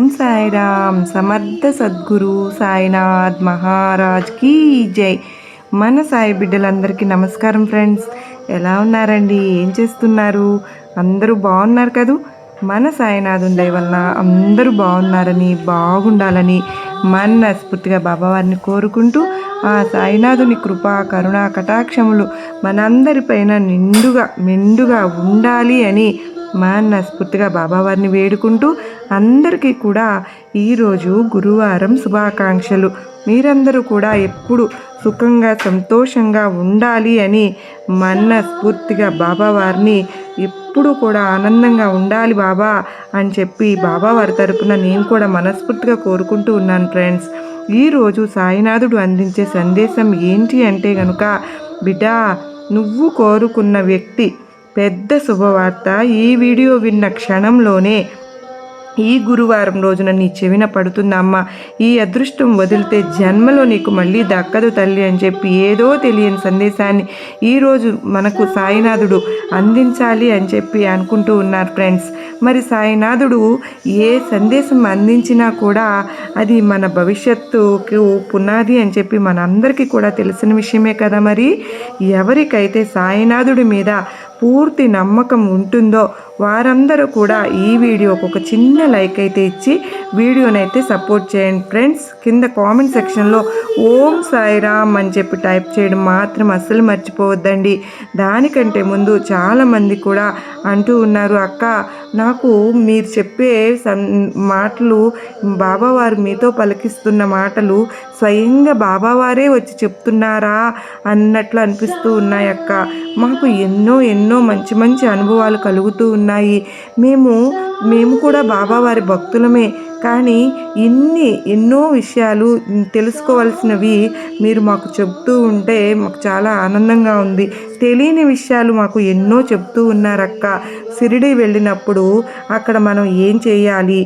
ఓం సాయిరామ్. సమర్థ సద్గురు సాయినాథ్ మహారాజ్ కీ జై. మన సాయి బిడ్డలందరికీ నమస్కారం ఫ్రెండ్స్. ఎలా ఉన్నారండి? ఏం చేస్తున్నారు? అందరూ బాగున్నారు కదూ? మన సాయినాథుని దయ వలన అందరూ బాగున్నారని బాగుండాలని మనస్ఫూర్తిగా బాబావారిని కోరుకుంటూ ఆ సాయినాథుని కృప కరుణ కటాక్షములు మనందరిపైన నిండుగా మెండుగా ఉండాలి అని మనస్ఫూర్తిగా బాబావారిని వేడుకుంటూ అందరికీ కూడా ఈరోజు గురువారం శుభాకాంక్షలు. మీరందరూ కూడా ఎప్పుడు సుఖంగా సంతోషంగా ఉండాలి అని మనస్ఫూర్తిగా బాబావారిని ఎప్పుడు కూడా ఆనందంగా ఉండాలి బాబా అని చెప్పి బాబావారి తరపున నేను కూడా మనస్ఫూర్తిగా కోరుకుంటూ ఉన్నాను ఫ్రెండ్స్. ఈరోజు సాయినాథుడు అందించే సందేశం ఏంటి అంటే గనుక బిడ్డ నువ్వు కోరుకున్న వ్యక్తి పెద్ద శుభవార్త ఈ వీడియో విన్న క్షణంలోనే ఈ గురువారం రోజున నీ చెవిన పడుతుందమ్మ ఈ అదృష్టం వదిలితే జన్మలో నీకు మళ్ళీ దక్కదు తల్లి అని చెప్పి ఏదో తెలియని సందేశాన్ని ఈరోజు మనకు సాయినాథుడు అందించాలి అని చెప్పి అనుకుంటూ ఉన్నారు ఫ్రెండ్స్. మరి సాయినాథుడు ఏ సందేశం అందించినా కూడా అది మన భవిష్యత్తుకు పునాది అని చెప్పి మనందరికీ కూడా తెలిసిన విషయమే కదా మరి. ఎవరికైతే సాయినాథుడి మీద పూర్తి నమ్మకం ఉంటుందో వారందరూ కూడా ఈ వీడియోకి ఒక చిన్న లైక్ అయితే ఇచ్చి వీడియోనైతే సపోర్ట్ చేయండి. ఫ్రెండ్స్ కింద కామెంట్ సెక్షన్లో ఓం సాయిరామ్ అని చెప్పి టైప్ చేయడం మాత్రం అస్సలు మర్చిపోవద్దండి. దానికంటే ముందు చాలామంది కూడా అంటూ ఉన్నారు అక్క నాకు మీరు చెప్పే మాటలు బాబావారు మీతో పలికిస్తున్న మాటలు స్వయంగా బాబావారే వచ్చి చెప్తున్నారా అన్నట్లు అనిపిస్తూ ఉన్నాయి అక్క మాకు ఎన్నో ఎన్నో ఎన్నో మంచి మంచి అనుభవాలు కలుగుతూ ఉన్నాయి. మేము మేము కూడా బాబావారి భక్తులమే. కానీ ఇన్ని ఎన్నో విషయాలు తెలుసుకోవాల్సినవి మీరు మాకు చెప్తూ ఉంటే మాకు చాలా ఆనందంగా ఉంది. తెలియని విషయాలు మాకు ఎన్నో చెప్తూ ఉన్నారక్క. సిరిడి వెళ్ళినప్పుడు అక్కడ మనం ఏం చేయాలి?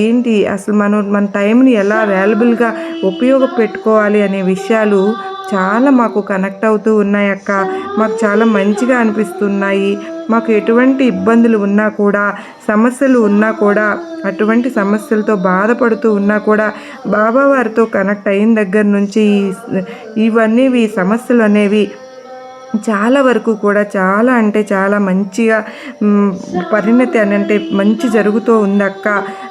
ఏంటి? అసలు మనం మన టైంని ఎలా అవైలబుల్గా ఉపయోగపెట్టుకోవాలి అనే విషయాలు చాలా మాకు కనెక్ట్ అవుతూ ఉన్నాయి అక్క. మాకు చాలా మంచిగా అనిపిస్తున్నాయి. మాకు ఎటువంటి ఇబ్బందులు ఉన్నా కూడా సమస్యలు ఉన్నా కూడా అటువంటి సమస్యలతో బాధపడుతూ ఉన్నా కూడా బాబావారితో కనెక్ట్ అయిన దగ్గర నుంచి ఇవన్నీ ఈ సమస్యలు అనేవి చాలా వరకు కూడా చాలా అంటే చాలా మంచిగా పరిణతి అని అంటే మంచి జరుగుతూ ఉందక్క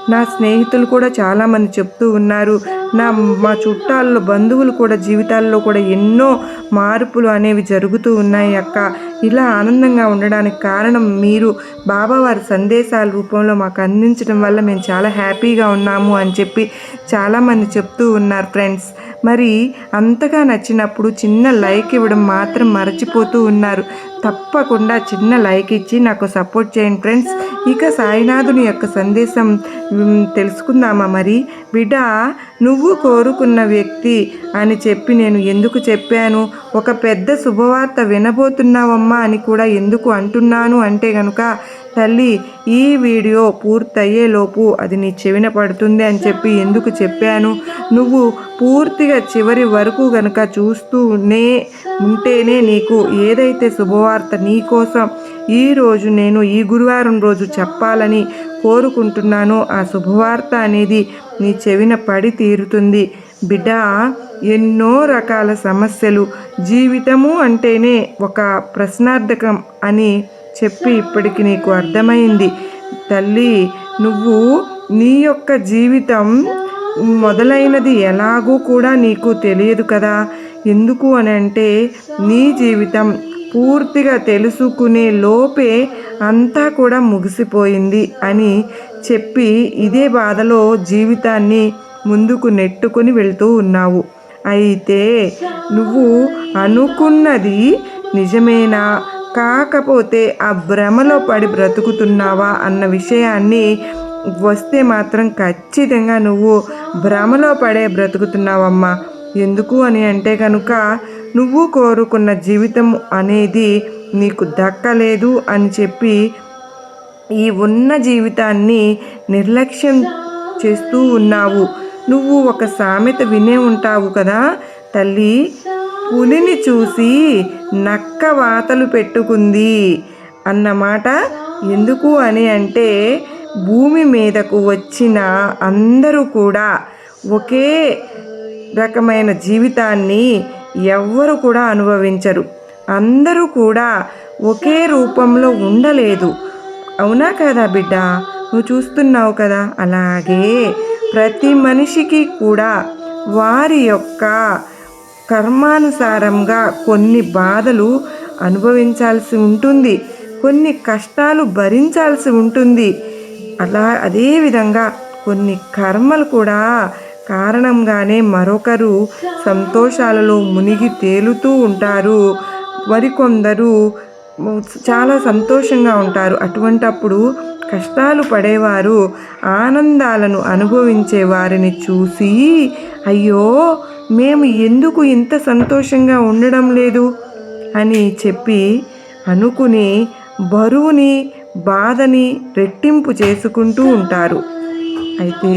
నా స్నేహితులు కూడా చాలామంది చెప్తూ ఉన్నారు. నా మా చుట్టాల్లో బంధువులు కూడా జీవితాల్లో కూడా ఎన్నో మార్పులు అనేవి జరుగుతూ ఉన్నాయి అక్క. ఇలా ఆనందంగా ఉండడానికి కారణం మీరు బాబావారి సందేశాల రూపంలో మాకు అందించడం వల్ల మేము చాలా హ్యాపీగా ఉన్నాము అని చెప్పి చాలామంది చెప్తూ ఉన్నారు ఫ్రెండ్స్. మరి అంతగా నచ్చినప్పుడు చిన్న లైక్ ఇవ్వడం మాత్రం మరచిపోతూ ఉన్నారు. తప్పకుండా చిన్న లైక్ ఇచ్చి నాకు సపోర్ట్ చేయండి ఫ్రెండ్స్. ఇక సాయినాథుని యొక్క సందేశం తెలుసుకుందామా మరి? బిడ్డ నువ్వు కోరుకున్న వ్యక్తి అని చెప్పి నేను ఎందుకు చెప్పాను? ఒక పెద్ద శుభవార్త వినబోతున్నావమ్మా అని కూడా ఎందుకు అంటున్నాను? అంటే కనుక తల్లి ఈ వీడియో పూర్తయ్యేలోపు అది నీ చెవిన పడుతుంది అని చెప్పి ఎందుకు చెప్పాను? నువ్వు పూర్తిగా చివరి వరకు గనక చూస్తూనే ఉంటేనే నీకు ఏదైతే శుభవార్త నీ కోసం ఈరోజు నేను ఈ గురువారం రోజు చెప్పాలని కోరుకుంటున్నానో ఆ శుభవార్త అనేది నీ చెవిన పడి తీరుతుంది. బిడ్డ ఎన్నో రకాల సమస్యలు జీవితము అంటేనే ఒక ప్రశ్నార్థకం అని చెప్పి ఇప్పటికి నీకు అర్థమైంది. తల్లి నువ్వు నీ యొక్క జీవితం మొదలైనది ఎలాగూ కూడా నీకు తెలియదు కదా. ఎందుకు అని అంటే నీ జీవితం పూర్తిగా తెలుసుకునే లోపే అంతా కూడా ముగిసిపోయింది అని చెప్పి ఇదే బాధలో జీవితాన్ని ముందుకు నెట్టుకుని వెళ్తూ ఉన్నావు. అయితే నువ్వు అనుకున్నది నిజమేనా? కాకపోతే ఆ భ్రమలో పడి బ్రతుకుతున్నావా అన్న విషయాన్ని వస్తే మాత్రం ఖచ్చితంగా నువ్వు భ్రమలో పడే బ్రతుకుతున్నావమ్మా. ఎందుకు అని అంటే కనుక నువ్వు కోరుకున్న జీవితం అనేది నీకు దక్కలేదు అని చెప్పి ఈ ఉన్న జీవితాన్ని నిర్లక్ష్యం చేస్తూ ఉన్నావు. నువ్వు ఒక సామెత వినే ఉంటావు కదా తల్లి. పులిని చూసి నక్క వాతలు పెట్టుకుంది. అన్నమాట ఎందుకు అని అంటే భూమి మీదకు వచ్చిన అందరూ కూడా ఒకే రకమైన జీవితాన్ని ఎవ్వరు కూడా అనుభవించరు. అందరూ కూడా ఒకే రూపంలో ఉండలేదు. అవునా కదా బిడ్డ? నువ్వు చూస్తున్నావు కదా? అలాగే ప్రతి మనిషికి కూడా వారి యొక్క కర్మానుసారంగా కొన్ని బాధలు అనుభవించాల్సి ఉంటుంది. కొన్ని కష్టాలు భరించాల్సి ఉంటుంది. అలా అదేవిధంగా కొన్ని కర్మలు కూడా కారణంగానే మరొకరు సంతోషాలలో మునిగి తేలుతూ ఉంటారు. మరికొందరు చాలా సంతోషంగా ఉంటారు. అటువంటప్పుడు కష్టాలు పడేవారు ఆనందాలను అనుభవించే వారిని చూసి అయ్యో మేము ఎందుకు ఇంత సంతోషంగా ఉండడం లేదు? అని చెప్పి అనుకుని బరువుని బాధని రెట్టింపు చేసుకుంటూ ఉంటారు. అయితే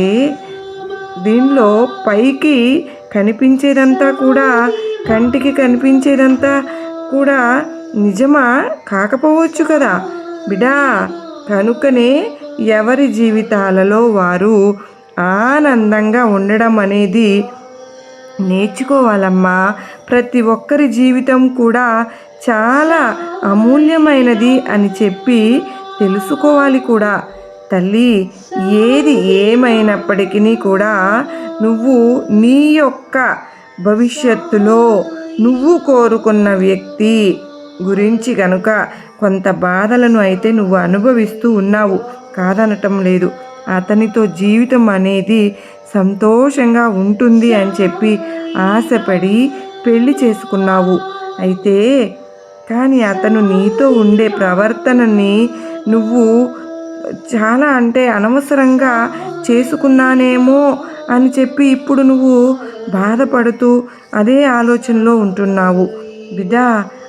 దీనిలో పైకి కనిపించేదంతా కూడా కంటికి కనిపించేదంతా కూడా నిజమా? కాకపోవచ్చు కదా. బిడా కనుకనే ఎవరి జీవితాలలో వారు ఆనందంగా ఉండడం అనేది నేర్చుకోవాలమ్మా. ప్రతి ఒక్కరి జీవితం కూడా చాలా అమూల్యమైనది అని చెప్పి తెలుసుకోవాలి కూడా. తల్లి ఏది ఏమైనప్పటికీ కూడా నువ్వు నీ యొక్క భవిష్యత్తులో నువ్వు కోరుకున్న వ్యక్తి గురించి కనుక కొంత బాధలను అయితే నువ్వు అనుభవిస్తూ ఉన్నావు. కాదనటం లేదు. అతనితో జీవితం అనేది సంతోషంగా ఉంటుంది అని చెప్పి ఆశపడి పెళ్ళి చేసుకున్నావు. అయితే కానీ అతను నీతో ఉండే ప్రవర్తనని నువ్వు చాలా అంటే అనవసరంగా చేసుకున్నానేమో అని చెప్పి ఇప్పుడు నువ్వు బాధపడుతూ అదే ఆలోచనలో ఉంటున్నావు. బిడ్డ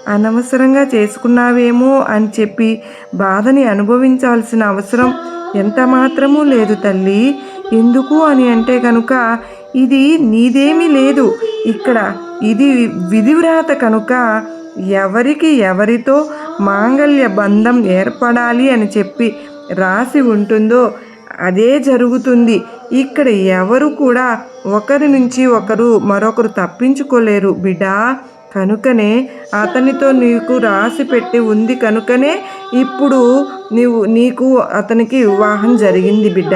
అనవసరంగా చేసుకున్నావేమో అని చెప్పి బాధని అనుభవించాల్సిన అవసరం ఎంత మాత్రమూ లేదు తల్లి. ఎందుకు అని అంటే కనుక ఇది నీదేమీ లేదు. ఇక్కడ ఇది విధివ్రాత కనుక ఎవరికి ఎవరితో మాంగళ్య బంధం ఏర్పడాలి అని చెప్పి రాసి ఉంటుందో అదే జరుగుతుంది. ఇక్కడ ఎవరు కూడా ఒకరి నుంచి ఒకరు మరొకరు తప్పించుకోలేరు బిడ్డా. కనుకనే అతనితో నీకు రాసి పెట్టి ఉంది కనుకనే ఇప్పుడు నీవు నీకు అతనికి వివాహం జరిగింది బిడ్డ.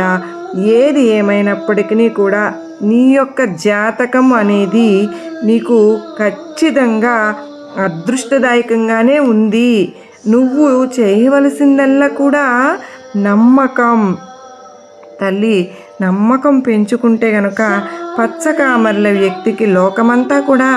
ఏది ఏమైనప్పటికీ కూడా నీ యొక్క జాతకం అనేది నీకు ఖచ్చితంగా అదృష్టదాయకంగానే ఉంది. నువ్వు చేయవలసిందల్లా కూడా నమ్మకం. తల్లి నమ్మకం పెంచుకుంటే గనక పచ్చకామర్ల వ్యక్తికి లోకమంతా కూడా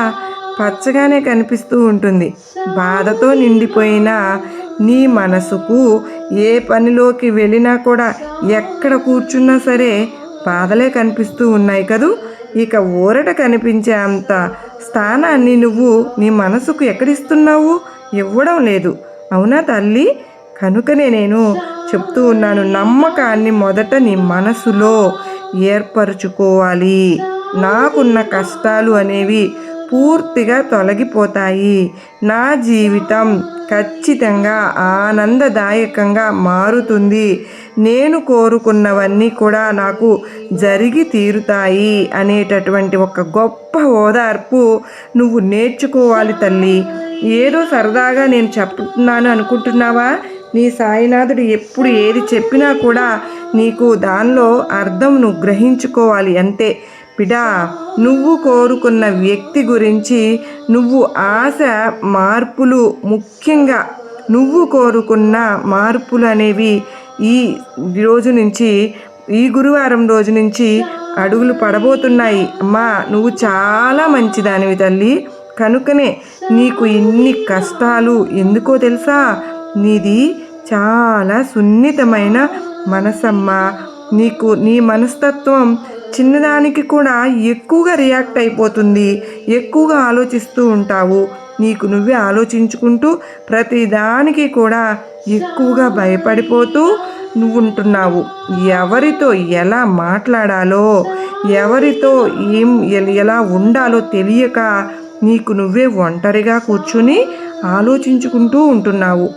పచ్చగానే కనిపిస్తూ ఉంటుంది. బాధతో నిండిపోయిన నీ మనసుకు ఏ పనిలోకి వెళ్ళినా కూడా ఎక్కడ కూర్చున్నా సరే బాధలే కనిపిస్తూ ఉన్నాయి కదూ? ఇక ఊరట కనిపించే అంత స్థానాన్ని నువ్వు నీ మనసుకు ఎక్కడిస్తున్నావు? ఇవ్వడం లేదు. అవునా తల్లి? కనుకనే నేను చెప్తూ ఉన్నాను నమ్మకాన్ని మొదట నీ మనసులో ఏర్పరచుకోవాలి. నాకున్న కష్టాలు అనేవి పూర్తిగా తొలగిపోతాయి. నా జీవితం ఖచ్చితంగా ఆనందదాయకంగా మారుతుంది. నేను కోరుకున్నవన్నీ కూడా నాకు జరిగి తీరుతాయి అనేటటువంటి ఒక గొప్ప ఓదార్పు నువ్వు నేర్చుకోవాలి తల్లి. ఏదో సరదాగా నేను చెప్తున్నాను అనుకుంటున్నావా? నీ సాయినాథుడు ఎప్పుడు ఏది చెప్పినా కూడా నీకు దానిలో అర్థం నువ్వు గ్రహించుకోవాలి అంతే. బిడా నువ్వు కోరుకున్న వ్యక్తి గురించి నువ్వు ఆశ మార్పులు ముఖ్యంగా నువ్వు కోరుకున్న మార్పులు అనేవి ఈ రోజు నుంచి ఈ గురువారం రోజు నుంచి అడుగులు పడబోతున్నాయి. అమ్మా నువ్వు చాలా మంచిదానివి తల్లి. కనుకనే నీకు ఇన్ని కష్టాలు ఎందుకో తెలుసా? నీది చాలా సున్నితమైన మనసమ్మ. నీకు నీ మనస్తత్వం చిన్నదానికి కూడా ఎక్కువగా రియాక్ట్ అయిపోతుంది. ఎక్కువగా ఆలోచిస్తూ ఉంటావు. నీకు నువ్వే ఆలోచించుకుంటూ ప్రతిదానికి కూడా ఎక్కువగా భయపడిపోతూ నువ్వు ఉంటున్నావు ఎవరితో ఎలా మాట్లాడాలో ఎవరితో ఏం ఎలా ఉండాలో తెలియక నీకు నువ్వే ఒంటరిగా కూర్చుని ఆలోచించుకుంటూ ఉంటున్నావు.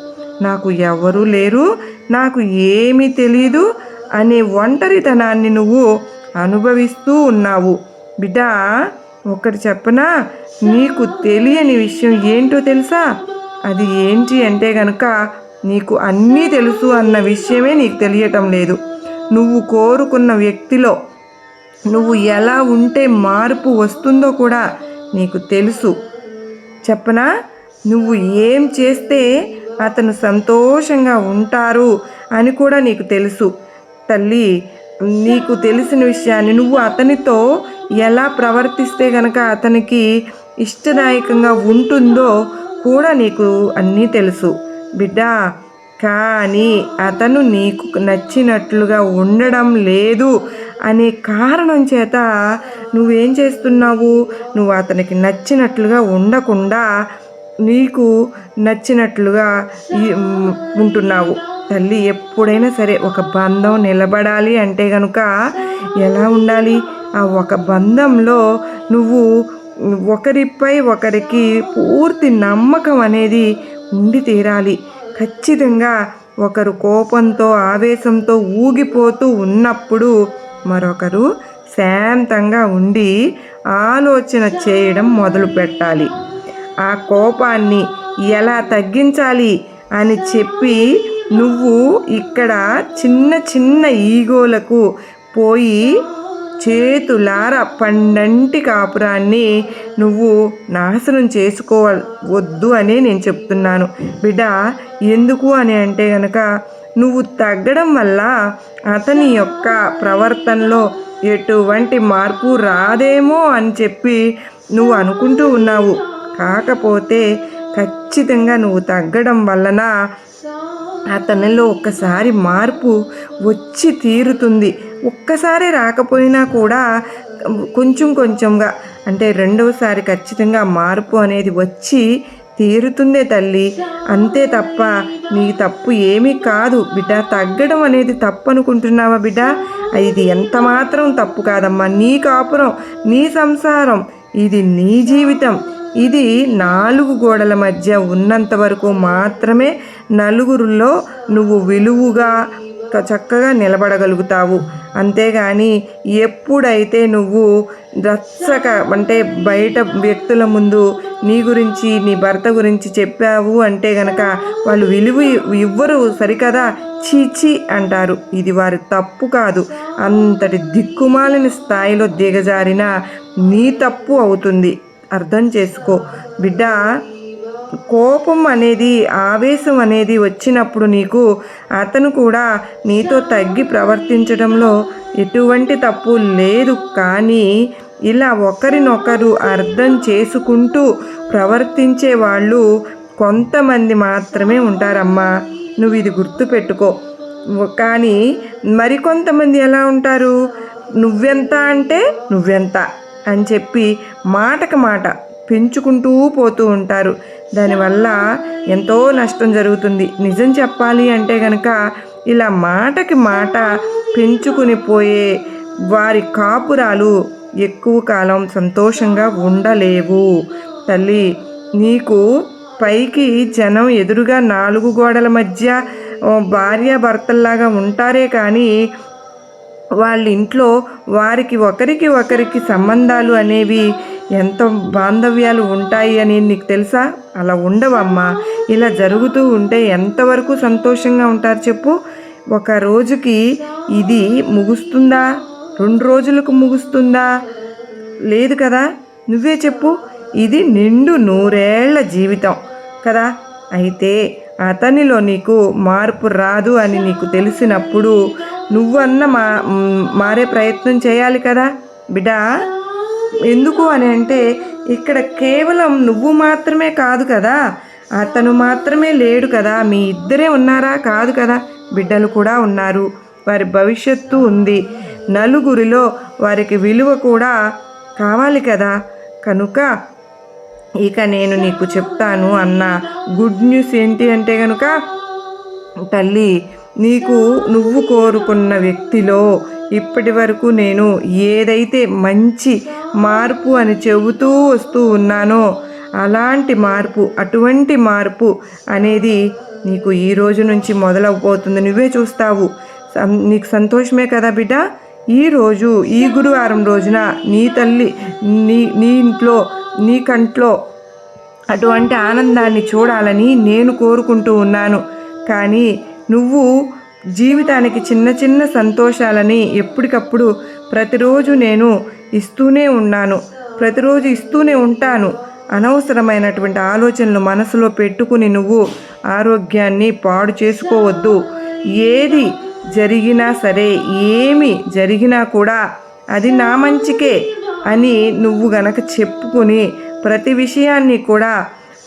నాకు ఎవరు లేరు. నాకు ఏమీ తెలియదు అనే ఒంటరితనాన్ని నువ్వు అనుభవిస్తూ ఉన్నావు. బిడ్డ ఒకటి చెప్పనా? నీకు తెలియని విషయం ఏంటో తెలుసా? అది ఏంటి అంటే గనుక నీకు అన్నీ తెలుసు అన్న విషయమే నీకు తెలియటం లేదు. నువ్వు కోరుకున్న వ్యక్తిలో నువ్వు ఎలా ఉంటే మార్పు వస్తుందో కూడా నీకు తెలుసు. చెప్పనా? నువ్వు ఏం చేస్తే అతను సంతోషంగా ఉంటారు అని కూడా నీకు తెలుసు. తల్లి నీకు తెలిసిన విషయాన్ని నువ్వు అతనితో ఎలా ప్రవర్తిస్తే గనక అతనికి ఇష్టదాయకంగా ఉంటుందో కూడా నీకు అన్నీ తెలుసు. బిడ్డ కానీ అతను నీకు నచ్చినట్లుగా ఉండడం లేదు అనే కారణం చేత నువ్వేం చేస్తున్నావు? నువ్వు అతనికి నచ్చినట్లుగా ఉండకుండా నీకు నచ్చినట్లుగా ఉంటున్నావు. తల్లి ఎప్పుడైనా సరే ఒక బంధం నిలబడాలి అంటే గనుక ఎలా ఉండాలి? ఆ ఒక బంధంలో నువ్వు ఒకరిపై ఒకరికి పూర్తి నమ్మకం అనేది ఉండి తీరాలి. ఖచ్చితంగా ఒకరు కోపంతో ఆవేశంతో ఊగిపోతూ ఉన్నప్పుడు మరొకరు శాంతంగా ఉండి ఆలోచన చేయడం మొదలు పెట్టాలి. ఆ కోపాన్ని ఎలా తగ్గించాలి అని చెప్పి నువ్వు ఇక్కడ చిన్న చిన్న ఈగోలకు పోయి చేతులార పండంటి కాపురాన్ని నువ్వు నాశనం చేసుకోవద్దు అని నేను చెప్తున్నాను. బిడ్డ ఎందుకు అని అంటే గనక నువ్వు తగ్గడం వల్ల అతని యొక్క ప్రవర్తనలో ఎటువంటి మార్పు రాదేమో అని చెప్పి నువ్వు అనుకుంటూ ఉన్నావు. కాకపోతే ఖచ్చితంగా నువ్వు తగ్గడం వలన అతనిలో ఒక్కసారి మార్పు వచ్చి తీరుతుంది. ఒక్కసారి రాకపోయినా కూడా కొంచెం కొంచెంగా అంటే రెండవసారి ఖచ్చితంగా మార్పు అనేది వచ్చి తీరుతుందే తల్లి. అంతే తప్ప నీ తప్పు ఏమీ కాదు బిడ్డ. తగ్గడం అనేది తప్పు అనుకుంటున్నావా బిడ్డ? ఇది ఎంత మాత్రం తప్పు కాదమ్మా. నీ కాపురం నీ సంసారం ఇది నీ జీవితం. ఇది నాలుగు గోడల మధ్య ఉన్నంత వరకు మాత్రమే నలుగురిలో నువ్వు విలువుగా చక్కగా నిలబడగలుగుతావు. అంతేగాని ఎప్పుడైతే నువ్వు రచ్చక అంటే బయట వ్యక్తుల ముందు నీ గురించి నీ భర్త గురించి చెప్పావు అంటే గనక వాళ్ళు విలువ ఇవ్వరు సరికదా? చీచి అంటారు. ఇది వారి తప్పు కాదు. అంతటి దిక్కుమాలిన స్థాయిలో దిగజారిన నీ తప్పు అవుతుంది. అర్థం చేసుకో. బిడ్డ కోపం అనేది ఆవేశం అనేది వచ్చినప్పుడు నీకు అతను కూడా నీతో తగ్గి ప్రవర్తించడంలో ఎటువంటి తప్పు లేదు. కానీ ఇలా ఒకరినొకరు అర్థం చేసుకుంటూ ప్రవర్తించే వాళ్ళు కొంతమంది మాత్రమే ఉంటారమ్మా. నువ్వు ఇది గుర్తుపెట్టుకో. కానీ మరికొంతమంది ఎలా ఉంటారు? నువ్వెంత అంటే నువ్వెంత. అని చెప్పి మాటకు మాట పెంచుకుంటూ పోతూ ఉంటారు. దానివల్ల ఎంతో నష్టం జరుగుతుంది. నిజం చెప్పాలి అంటే కనుక ఇలా మాటకి మాట పెంచుకుని పోయే వారి కాపురాలు ఎక్కువ కాలం సంతోషంగా ఉండలేవు. తల్లి నీకు పైకి జనం ఎదురుగా నాలుగు గోడల మధ్య ఓ, భార్యాభర్తల్లాగా ఉంటారే కానీ వాళ్ళ ఇంట్లో వారికి ఒకరికి ఒకరికి సంబంధాలు అనేవి ఎంత బాంధవ్యాలు ఉంటాయి అని నీకు తెలుసా? అలా ఉండవమ్మా. ఇలా జరుగుతూ ఉంటే ఎంతవరకు సంతోషంగా ఉంటారు చెప్పు. ఒక రోజుకి ఇది ముగుస్తుందా? రెండు రోజులకు ముగుస్తుందా? లేదు కదా? నువ్వే చెప్పు. ఇది నిండు నూరేళ్ళ జీవితం కదా? అయితే అతనిలో నీకు మార్పు రాదు అని నీకు తెలిసినప్పుడు నువ్వన్న మా మారే ప్రయత్నం చేయాలి కదా? బిడ్డ ఎందుకు అని అంటే ఇక్కడ కేవలం నువ్వు మాత్రమే కాదు కదా? అతను మాత్రమే లేడు కదా? మీ ఇద్దరే ఉన్నారా? కాదు కదా? బిడ్డలు కూడా ఉన్నారు. వారి భవిష్యత్తు ఉంది. నలుగురిలో వారికి విలువ కూడా కావాలి కదా? కనుక ఇక నేను నీకు చెప్తాను అన్న. గుడ్ న్యూస్ ఏంటి అంటే కనుక తల్లి నీకు నువ్వు కోరుకున్న వ్యక్తిలో ఇప్పటి వరకు నేను ఏదైతే మంచి మార్పు అని చెబుతూ వస్తూ ఉన్నానో అలాంటి మార్పు అటువంటి మార్పు అనేది నీకు ఈ రోజు నుంచి మొదలవబోతుంది నువ్వే చూస్తావు. నీకు సంతోషమే కదా బిడ్డ? ఈరోజు ఈ గురువారం రోజున నీ తల్లి నీ నీ ఇంట్లో నీ కంట్లో అటువంటి ఆనందాన్ని చూడాలని నేను కోరుకుంటూ ఉన్నాను. కానీ నువ్వు జీవితానికి చిన్న చిన్న సంతోషాలని ఎప్పటికప్పుడు ప్రతిరోజు నేను ఇస్తూనే ఉన్నాను. ప్రతిరోజు ఇస్తూనే ఉంటాను. అనవసరమైనటువంటి ఆలోచనలు మనసులో పెట్టుకుని నువ్వు ఆరోగ్యాన్ని పాడు చేసుకోవద్దు. ఏది జరిగినా సరే ఏమి జరిగినా కూడా అది నా మంచికే అని నువ్వు గనక చెప్పుకుని ప్రతి విషయాన్ని కూడా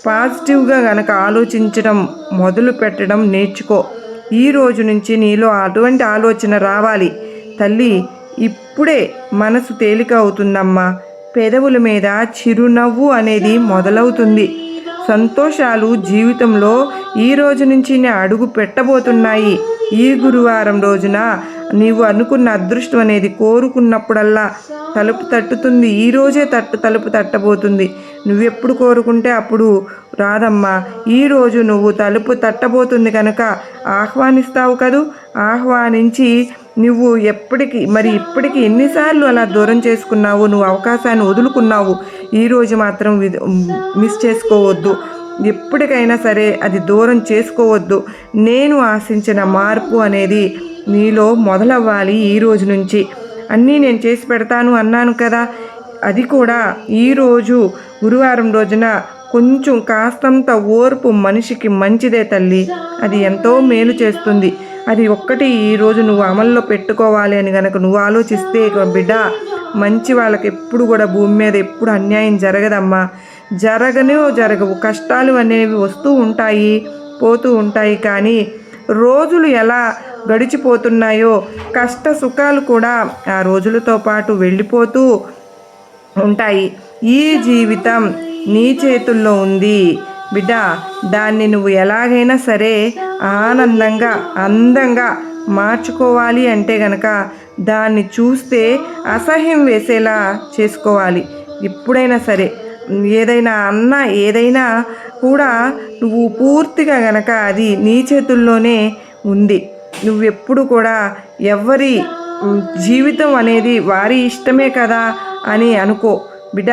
పాజిటివ్గా గనక ఆలోచించడం మొదలు పెట్టడం నేర్చుకో. ఈ రోజు నుంచి నీలో అటువంటి ఆలోచన రావాలి. తల్లి ఇప్పుడే మనసు తేలిక అవుతుందమ్మా. పెదవుల మీద చిరునవ్వు అనేది మొదలవుతుంది. సంతోషాలు జీవితంలో ఈ రోజు నుంచి అడుగు పెట్టబోతున్నాయి. ఈ గురువారం రోజున నీవు అనుకున్న అదృష్టం అనేది కోరుకున్నప్పుడల్లా తలుపు తట్టుతుంది. ఈ రోజే తట్టు తలుపు తట్టబోతుంది. నువ్వెప్పుడు కోరుకుంటే అప్పుడు రాదమ్మా ఈరోజు నువ్వు తలుపు తట్టబోతుంది కనుక ఆహ్వానిస్తావు కదూ? ఆహ్వానించి నువ్వు ఎప్పటికి మరి ఇప్పటికి ఎన్నిసార్లు అలా దూరం చేసుకున్నావు? నువ్వు అవకాశాన్ని వదులుకున్నావు. ఈరోజు మాత్రం మిస్ చేసుకోవద్దు. ఎప్పటికైనా సరే అది దూరం చేసుకోవద్దు. నేను ఆశించిన మార్పు అనేది నీలో మొదలవ్వాలి ఈ రోజు నుంచి. అన్నీ నేను చేసి పెడతాను అన్నాను కదా. అది కూడా ఈరోజు గురువారం రోజున కొంచెం కాస్తంత ఓర్పు మనిషికి మంచిదే తల్లి. అది ఎంతో మేలు చేస్తుంది. అది ఒక్కటి ఈరోజు నువ్వు అమల్లో పెట్టుకోవాలి అని గనక నువ్వు ఆలోచిస్తే బిడ్డ మంచి వాళ్ళకి ఎప్పుడు కూడా భూమి మీద ఎప్పుడు అన్యాయం జరగదమ్మా. జరగనే జరగవు. కష్టాలు అనేవి వస్తూ ఉంటాయి పోతూ ఉంటాయి కానీ రోజులు ఎలా గడిచిపోతున్నాయో కష్ట సుఖాలు కూడా ఆ రోజులతో పాటు వెళ్ళిపోతూ ఉంటాయి. ఈ జీవితం నీ చేతుల్లో ఉంది. బిడ్డ దాన్ని నువ్వు ఎలాగైనా సరే ఆనందంగా అందంగా మార్చుకోవాలి అంటే గనక దాన్ని చూస్తే అసహ్యం వేసేలా చేసుకోవాలి. ఎప్పుడైనా సరే. ఏదైనా అన్న ఏదైనా కూడా నువ్వు పూర్తిగా గనక అది నీ చేతుల్లోనే ఉంది. నువ్వెప్పుడు కూడా ఎవరి జీవితం అనేది వారి ఇష్టమే కదా అని అనుకో. బిడ్డ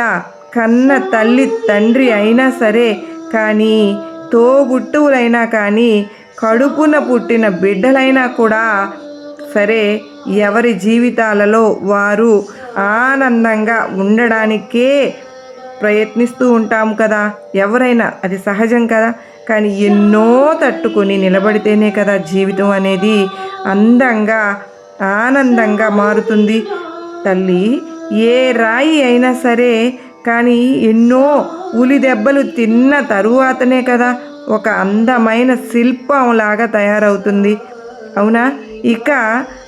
కన్న తల్లి తండ్రి అయినా సరే కానీ తోబుట్టువులైనా కానీ కడుపున పుట్టిన బిడ్డలైనా కూడా సరే ఎవరి జీవితాలలో వారు ఆనందంగా ఉండడానికే ప్రయత్నిస్తూ ఉంటాము కదా. ఎవరైనా అది సహజం కదా. కానీ ఎన్నో తట్టుకొని నిలబడితేనే కదా జీవితం అనేది అందంగా ఆనందంగా మారుతుంది. తల్లి ఏ రాయి అయినా సరే కానీ ఎన్నో ఉలి దెబ్బలు తిన్న తరువాతనే కదా ఒక అందమైన శిల్పంలాగా తయారవుతుంది. అవునా? ఇక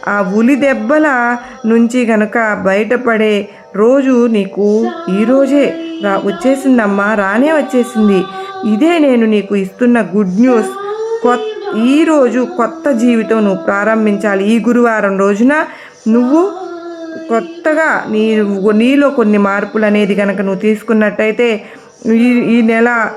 ఆ ఉలి దెబ్బల నుంచి గనక బయటపడే రోజు నీకు ఈరోజే రా వచ్చేసిందమ్మా రానే వచ్చేసింది. ఇదే నేను నీకు ఇస్తున్న గుడ్ న్యూస్ కొత్త ఈరోజు కొత్త జీవితం నువ్వు ప్రారంభించాలి. ఈ గురువారం రోజున నువ్వు కొత్తగా నీ నీలో కొన్ని మార్పులు అనేది కనుక నువ్వు తీసుకున్నట్టయితే ఈ ఈ నెల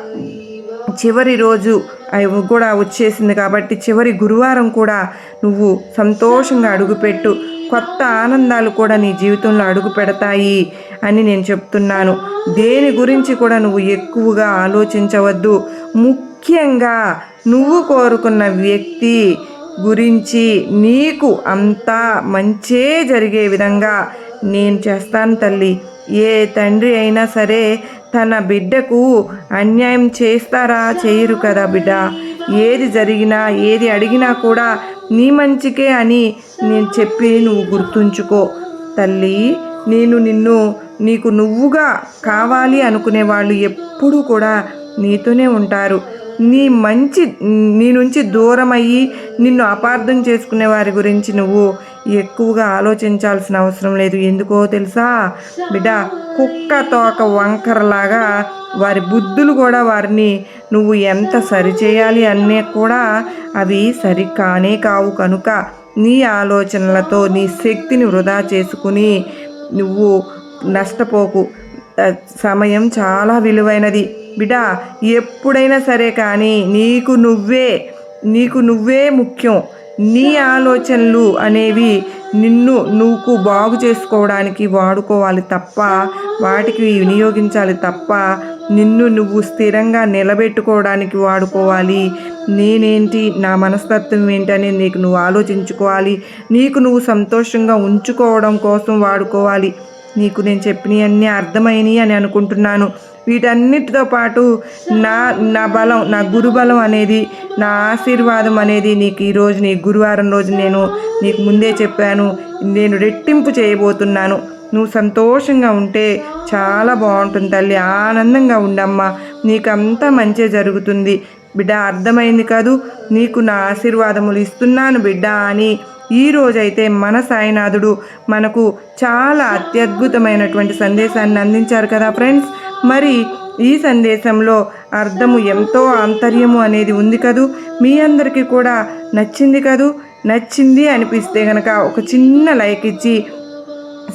చివరి రోజు అవి కూడా వచ్చేసింది కాబట్టి చివరి గురువారం కూడా నువ్వు సంతోషంగా అడుగుపెట్టు. కొత్త ఆనందాలు కూడా నీ జీవితంలో అడుగు పెడతాయి అని నేను చెప్తున్నాను. దేని గురించి కూడా నువ్వు ఎక్కువగా ఆలోచించవద్దు. ముఖ్యంగా నువ్వు కోరుకున్న వ్యక్తి గురించి నీకు అంతా మంచే జరిగే విధంగా నేను చేస్తాను తల్లి. ఏ తండ్రి అయినా సరే తన బిడ్డకు అన్యాయం చేస్తారా? చేయరు కదా బిడ్డ. ఏది జరిగినా ఏది అడిగినా కూడా నీ మంచికే అని నేను చెప్పి నువ్వు గుర్తుంచుకో. తల్లి నేను నిన్ను నీకు నువ్వుగా కావాలి అనుకునే వాళ్ళు ఎప్పుడూ కూడా నీతోనే ఉంటారు. నీ మంచి నీ నుంచి దూరం అయ్యి నిన్ను అపార్థం చేసుకునే వారి గురించి నువ్వు ఎక్కువగా ఆలోచించాల్సిన అవసరం లేదు. ఎందుకో తెలుసా? బిడ్డ కుక్క తోక వంకరలాగా వారి బుద్ధులు కూడా వారిని నువ్వు ఎంత సరిచేయాలి అనే కూడా అవి సరి కానే కావు కనుక నీ ఆలోచనలతో నీ శక్తిని వృధా చేసుకుని నువ్వు నష్టపోకు. సమయం చాలా విలువైనది. బిడ్డ ఎప్పుడైనా సరే కానీ నీకు నువ్వే నీకు నువ్వే ముఖ్యం. నీ ఆలోచనలు అనేవి నిన్ను నువ్వు బాగు చేసుకోవడానికి వాడుకోవాలి తప్ప వాటికి వినియోగించాలి తప్ప నిన్ను నువ్వు స్థిరంగా నిలబెట్టుకోవడానికి వాడుకోవాలి. నేనేంటి నా మనస్తత్వం ఏంటని నీకు నువ్వు ఆలోచించుకోవాలి. నీకు నువ్వు సంతోషంగా ఉంచుకోవడం కోసం వాడుకోవాలి. నీకు నేను చెప్పినవన్నీ అర్థమైనవి అని అనుకుంటున్నాను. వీటన్నిటితో పాటు నా నా బలం నా గురుబలం అనేది నా ఆశీర్వాదం అనేది నీకు ఈరోజు నీ గురువారం రోజు నేను నీకు ముందే చెప్పాను. నేను రెట్టింపు చేయబోతున్నాను. నువ్వు సంతోషంగా ఉంటే చాలా బాగుంటుంది తల్లి. ఆనందంగా ఉండమ్మా. నీకు అంతా మంచి జరుగుతుంది. బిడ్డ అర్థమైంది కాదు. నీకు నా ఆశీర్వాదములు ఇస్తున్నాను బిడ్డ అని ఈ రోజైతే మన సాయినాథుడు మనకు చాలా అత్యద్భుతమైనటువంటి సందేశాన్ని అందించారు కదా ఫ్రెండ్స్. మరి ఈ సందేశంలో అర్థము ఎంతో ఆంతర్యము అనేది ఉంది కదూ? మీ అందరికీ కూడా నచ్చింది కదూ? నచ్చింది అనిపిస్తే గనక ఒక చిన్న లైక్ ఇచ్చి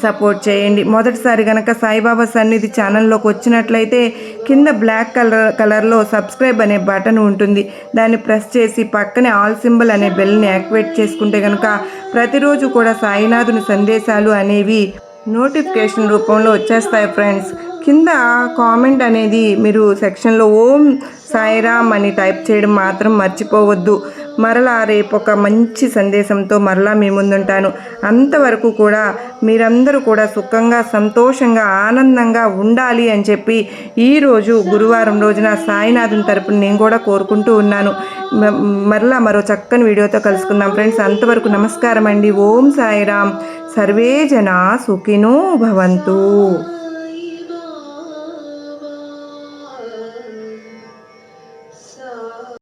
సపోర్ట్ చేయండి. మొదటిసారి కనుక సాయిబాబా సన్నిధి ఛానల్లోకి వచ్చినట్లయితే కింద బ్లాక్ కలర్ కలర్లో సబ్స్క్రైబ్ అనే బటన్ ఉంటుంది. దాన్ని ప్రెస్ చేసి పక్కనే ఆల్ సింబల్ అనే బెల్ని యాక్టివేట్ చేసుకుంటే కనుక ప్రతిరోజు కూడా సాయినాథుని సందేశాలు అనేవి నోటిఫికేషన్ రూపంలో వచ్చేస్తాయి ఫ్రెండ్స్. కింద కామెంట్ అనేది మీరు సెక్షన్లో ఓం సాయిరామ్ అని టైప్ చేయడం మాత్రం మర్చిపోవద్దు. మరలా రేపు ఒక మంచి సందేశంతో మరలా మీ ముందుంటాను. అంతవరకు కూడా మీరందరూ కూడా సుఖంగా సంతోషంగా ఆనందంగా ఉండాలి అని చెప్పి ఈరోజు గురువారం రోజున సాయినాథుని తరపున నేను కూడా కోరుకుంటూ ఉన్నాను. మ- మరలా మరో చక్కని వీడియోతో కలుసుకుందాం ఫ్రెండ్స్. అంతవరకు నమస్కారం అండి ఓం సాయిరామ్. సర్వే జనా సుఖినో భవంతు.